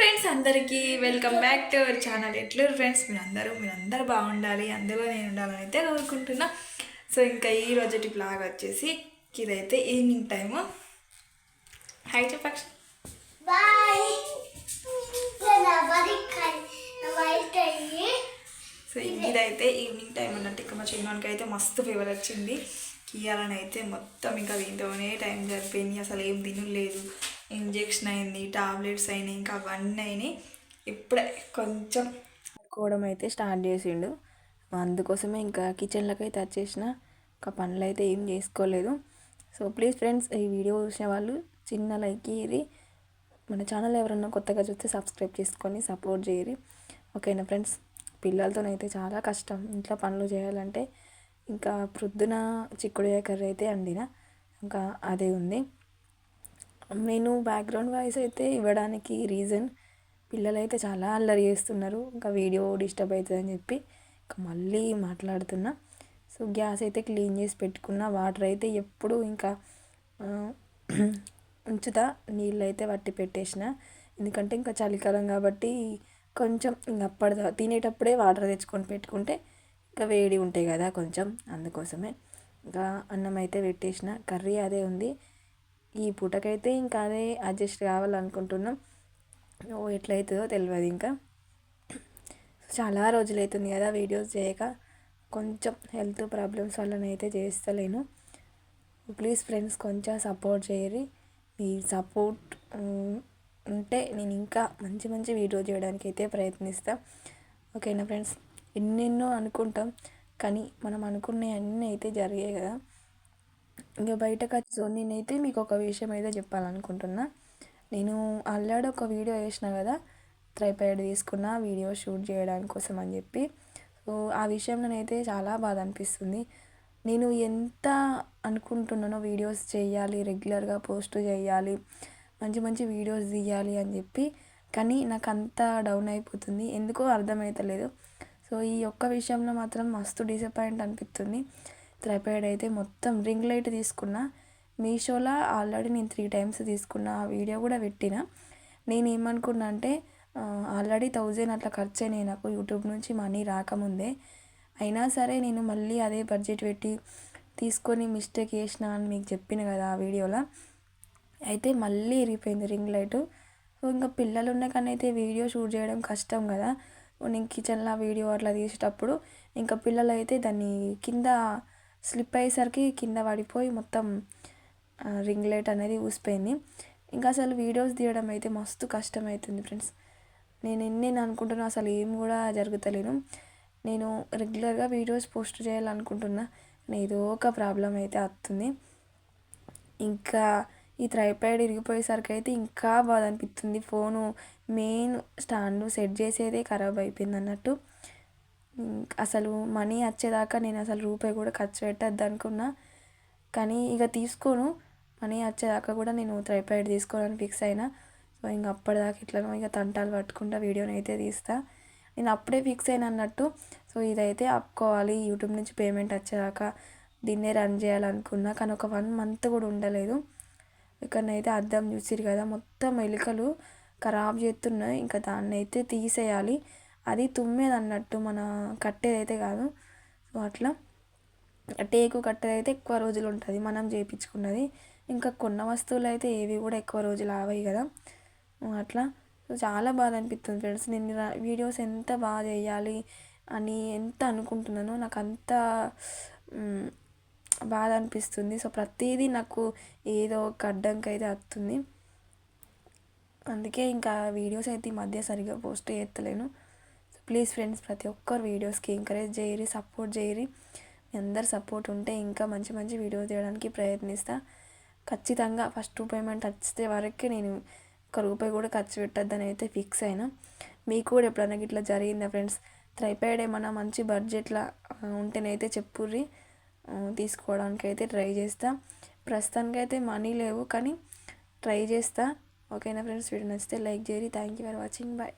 Friends అందరికీ welcome back to our channel ఎట్లు friends మీరు అందరూ మీరు అందరూ బాగుండాలి. అందులో నేను ఉండాలని అయితే కోరుకుంటున్నా. సో ఇంకా ఈ రోజుటి బ్లాగ్ వచ్చేసి ఇదైతే ఈవినింగ్ టైము హై చెప్పక్ష. సో ఇదైతే ఈవినింగ్ టైం అన్నట్టు ఇంకా మా చిన్నోనికి అయితే మస్తు ఫీవర్ వచ్చింది. కియాలని అయితే మొత్తం ఇంకా దీంతోనే టైం సరిపోయింది అసలు ఏం తినలేదు. ఇంజెక్షన్ అయింది టాబ్లెట్స్ అయినాయి ఇంకా అవన్నీ అయినాయి. ఇప్పుడే కొంచెం ఆడుకోవడం అయితే స్టార్ట్ చేసిండు. అందుకోసమే ఇంకా కిచెన్లోకి అయితే వచ్చేసిన ఇంకా పనులు అయితే ఏం చేసుకోలేదు. సో ప్లీజ్ ఫ్రెండ్స్ ఈ వీడియో చూసిన వాళ్ళు చిన్న లైక్ ఇది మన ఛానల్ ఎవరన్నా కొత్తగా చూస్తే సబ్స్క్రైబ్ చేసుకొని సపోర్ట్ చేయరి ఓకేనా ఫ్రెండ్స్? పిల్లలతోనైతే చాలా కష్టం. ఇంట్లో పనులు చేయాలంటే ఇంకా ప్రొద్దున చిక్కుడుకాయ కర్రీ అయితే వండిన. ఇంకా అదే ఉంది. నేను బ్యాక్గ్రౌండ్ వాయిస్ అయితే ఇవ్వడానికి రీజన్ పిల్లలైతే చాలా అల్లరి చేస్తున్నారు. ఇంకా వీడియో డిస్టర్బ్ అవుతుందని చెప్పి ఇంకా మళ్ళీ మాట్లాడుతున్నా. సో గ్యాస్ అయితే క్లీన్ చేసి పెట్టుకున్న వాటర్ అయితే ఎప్పుడు ఇంకా ఉంచుతా నీళ్ళు అయితే వట్టి పెట్టేసిన. ఎందుకంటే ఇంకా చలికాలం కాబట్టి కొంచెం ఇంకా అప్పటిదా తినేటప్పుడే వాటర్ తెచ్చుకొని పెట్టుకుంటే ఇంకా వేడి ఉంటాయి కదా కొంచెం అందుకోసమే. ఇంకా అన్నం అయితే పెట్టేసిన కర్రీ అదే ఉంది. ఈ పూటకైతే ఇంకా అదే అడ్జస్ట్ కావాలనుకుంటున్నాం. ఓ ఎట్లయితుందో తెలియదు ఇంకా. చాలా రోజులు అవుతుంది కదా వీడియోస్ చేయక. కొంచెం హెల్త్ ప్రాబ్లమ్స్ వల్లనైతే చేస్తలేను. ప్లీజ్ ఫ్రెండ్స్ కొంచెం సపోర్ట్ చేయరి మీ సపోర్ట్ ఉంటే నేను ఇంకా మంచి మంచి వీడియో చేయడానికి అయితే ప్రయత్నిస్తా. ఓకేనా ఫ్రెండ్స్? ఎన్నెన్నో అనుకుంటాం. కానీ మనం అనుకునే అన్నీ అయితే జరిగాయి కదా. ఇంకా బయటకు వచ్చి సో నేనైతే మీకు ఒక విషయం అయితే చెప్పాలనుకుంటున్నా. నేను ఆల్రెడీ ఒక వీడియో వేసిన కదా ట్రైపాడ్ తీసుకున్న వీడియో షూట్ చేయడానికి కోసం అని చెప్పి. సో ఆ విషయం నేనైతే చాలా బాధ అనిపిస్తుంది. నేను ఎంత అనుకుంటున్నానో వీడియోస్ చేయాలి రెగ్యులర్గా పోస్ట్ చేయాలి మంచి మంచి వీడియోస్ తీయాలి అని చెప్పి. కానీ నాకు అంతా డౌన్ అయిపోతుంది ఎందుకో అర్థమవుతలేదు సో ఈ ఒక్క విషయంలో మాత్రం మస్తు డిసప్పాయింట్ అనిపిస్తుంది. త్రైపాడ్ అయితే మొత్తం రింగ్ లైట్ తీసుకున్న. మీషోలో ఆల్రెడీ నేను త్రీ టైమ్స్ తీసుకున్న ఆ వీడియో కూడా పెట్టిన. నేను ఏమనుకున్నా అంటే ఆల్రెడీ థౌజండ్ అట్లా ఖర్చు అయినాయి నాకు. యూట్యూబ్ నుంచి మనీ రాకముందే. అయినా సరే నేను మళ్ళీ అదే బడ్జెట్ పెట్టి తీసుకొని మిస్టేక్ చేసిన అని మీకు చెప్పిన కదా ఆ వీడియోలో. అయితే మళ్ళీ ఇరిగిపోయింది రింగ్ లైట్. సో ఇంకా పిల్లలు ఉన్న కానీ అయితే వీడియో షూట్ చేయడం కష్టం కదా. నేను కిచెన్లో వీడియో అట్లా తీసేటప్పుడు ఇంకా పిల్లలు అయితే దాన్ని కింద స్లిప్ అయ్యేసరికి కింద పడిపోయి మొత్తం రింగ్ లైట్ అనేది ఊసిపోయింది. ఇంకా అసలు వీడియోస్ తీయడం అయితే మస్తు కష్టమవుతుంది ఫ్రెండ్స్. నేను ఎన్ని అనుకుంటున్నా అసలు ఏం కూడా జరుగుతలేను నేను రెగ్యులర్గా వీడియోస్ పోస్ట్ చేయాలనుకుంటున్నా. ఏదో ఒక ప్రాబ్లం అయితే వస్తుంది. ఇంకా ఈ త్రైపాడ్ ఇరిగిపోయేసరికి అయితే ఇంకా బాధ అనిపిస్తుంది. ఫోను మెయిన్ స్టాండ్ సెట్ చేసేదే ఖరాబ్ అయిపోయింది అన్నట్టు. అసలు మనీ వచ్చేదాకా నేను అసలు రూపాయి కూడా ఖర్చు పెట్టద్దు అనుకున్నా. కానీ ఇక తీసుకోను. మనీ వచ్చేదాకా కూడా నేను త్రైపాడ్ తీసుకోవాలని ఫిక్స్ అయినా. సో ఇంక అప్పటిదాకా ఇట్లనో ఇక తంటాలు పట్టుకుంటా వీడియోని అయితే తీస్తా. నేను అప్పుడే ఫిక్స్ అయిన అన్నట్టు. సో ఇదైతే ఆపుకోవాలి. యూట్యూబ్ నుంచి పేమెంట్ వచ్చేదాకా దీన్నే రన్ చేయాలనుకున్నా. కానీ ఒక వన్ మంత్ కూడా ఉండలేదు. ఇక్కడనైతే అద్దం చూసిరు కదా మొత్తం ఎలుకలు ఖరాబ్ చేస్తున్నాయి ఇంకా దాన్ని అయితే తీసేయాలి. అది తుమ్మేది అన్నట్టు మన కట్టేదైతే కాదు. సో అట్లా టేకు కట్టేదైతే ఎక్కువ రోజులు ఉంటుంది మనం చేయించుకున్నది ఇంకా కొన్న వస్తువులు అయితే ఏవి కూడా ఎక్కువ రోజులు ఆవాయి కదా. అట్లా. సో చాలా బాధ అనిపిస్తుంది ఫ్రెండ్స్. నేను వీడియోస్ ఎంత బాగా చేయాలి అని ఎంత అనుకుంటున్నానో నాకు అంత బాధ అనిపిస్తుంది సో ప్రతిదీ నాకు ఏదో ఒక అడ్డంకి అయితే వస్తుంది. అందుకే ఇంకా వీడియోస్ అయితే ఈ మధ్య సరిగా పోస్ట్ చేస్తలేను ప్లీజ్ ఫ్రెండ్స్ ప్రతి ఒక్కరు వీడియోస్కి ఎంకరేజ్ చేయరి సపోర్ట్ చేయరి. మీ అందరు సపోర్ట్ ఉంటే ఇంకా మంచి మంచి వీడియోస్ తీయడానికి ప్రయత్నిస్తా. ఖచ్చితంగా ఫస్ట్ పేమెంట్ వచ్చే వరకే నేను ఒక రూపాయి కూడా ఖర్చు పెట్టద్దని అయితే ఫిక్స్ అయినా. మీకు కూడా ఎప్పుడైనా ఇట్లా జరిగిందా ఫ్రెండ్స్? త్రైపాయిడ్ ఏమన్నా మంచి బడ్జెట్లో ఉంటేనైతే చెప్పుర్రి. తీసుకోవడానికి అయితే ట్రై చేస్తా. ప్రస్తుతానికైతే మనీ లేవు కానీ ట్రై చేస్తా. ఓకేనా ఫ్రెండ్స్? వీడియో నచ్చితే like చేయరి. Thank you for watching. Bye.